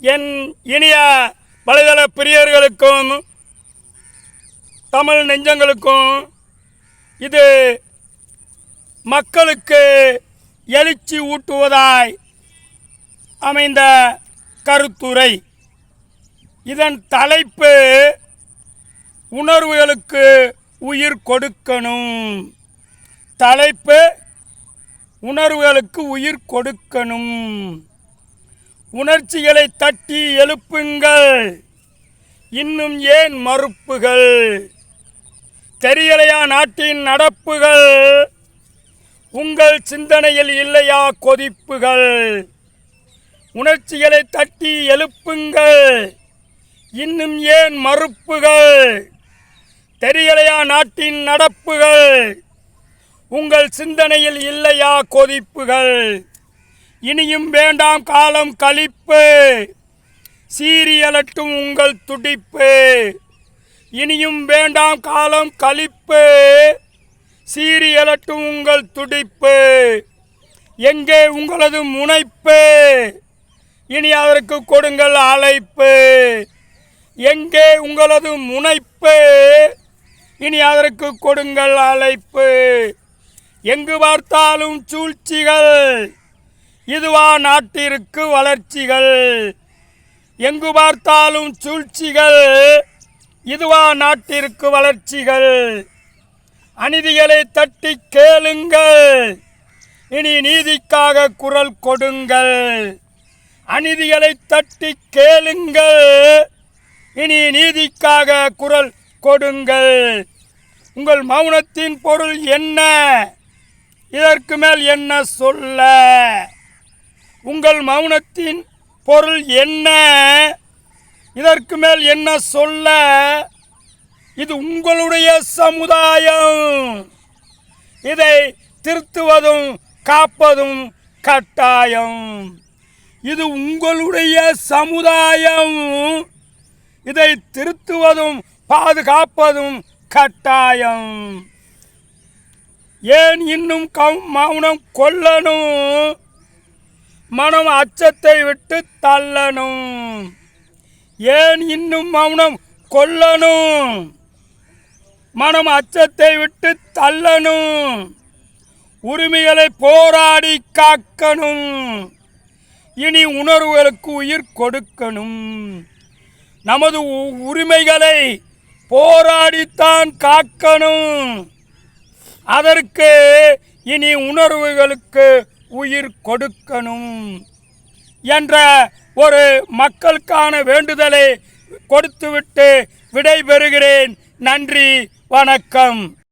என் இனிய வலைதள பிரியர்களுக்கும் தமிழ் நெஞ்சங்களுக்கும் இது மக்களுக்கு எழுச்சி ஊட்டுவதாய் அமைந்த கருத்துரை. இதன் தலைப்பு உணர்வுகளுக்கு உயிர் கொடுக்கணும். தலைப்பு உணர்வுகளுக்கு உயிர் கொடுக்கணும். உணர்ச்சிகளை தட்டி எழுப்புங்கள். இன்னும் ஏன் மறுப்புகள்? தெரியலையா நாட்டின் நடப்புகள்? உங்கள் சிந்தனையில் இல்லையா கொதிப்புகள்? உணர்ச்சிகளை தட்டி எழுப்புங்கள். இன்னும் ஏன் மறுப்புகள்? தெரியலையா நாட்டின் நடப்புகள்? உங்கள் சிந்தனையில் இல்லையா கொதிப்புகள்? இனியும் வேண்டாம் காலம் கழிப்பு. சீரியலட்டும் உங்கள் துடிப்பு. இனியும் வேண்டாம் காலம் கழிப்பு. சீரியலட்டும் உங்கள் துடிப்பு. எங்கே உங்களது முனைப்பு? இனி அதற்கு கொடுங்கள் அழைப்பு. எங்கே உங்களது முனைப்பு? இனி அதற்கு கொடுங்கள் அழைப்பு. எங்கு பார்த்தாலும் சூழ்ச்சிகள். இதுவா நாட்டிற்கு வளர்ச்சிகள். எங்கு பார்த்தாலும் சூழ்ச்சிகள். இதுவா நாட்டிற்கு வளர்ச்சிகள். அநீதிகளை தட்டி கேளுங்கள். இனி நீதிக்காக குரல் கொடுங்கள். அநீதிகளை தட்டி கேளுங்கள். இனி நீதிக்காக குரல் கொடுங்கள். உங்கள் மௌனத்தின் பொருள் என்ன? இதற்கு மேல் என்ன சொல்ல? உங்கள் மௌனத்தின் பொருள் என்ன? இதற்கு மேல் என்ன சொல்ல? இது உங்களுடைய சமுதாயம். இதை திருத்துவதும் காப்பதும் கட்டாயம். இது உங்களுடைய சமுதாயம். இதை திருத்துவதும் பாதுகாப்பதும் கட்டாயம். ஏன் இன்னும் கம் மௌனம் கொல்லணும் மனம் அச்சத்தை விட்டு தள்ளணும். ஏன் இன்னும் மௌனம் கொல்லணும் மனம் அச்சத்தை விட்டு தள்ளணும். உரிமைகளை போராடி காக்கணும். இனி உணர்வுகளுக்கு உயிர் கொடுக்கணும். நமது உ- உரிமைகளை போராடித்தான் காக்கணும். அதற்கு இனி உணர்வுகளுக்கு உயிர் கொடுக்கணும் என்ற ஒரு மக்களுக்கான வேண்டுதலை கொடுத்துவிட்டு விடைபெறுகிறேன். நன்றி வணக்கம்.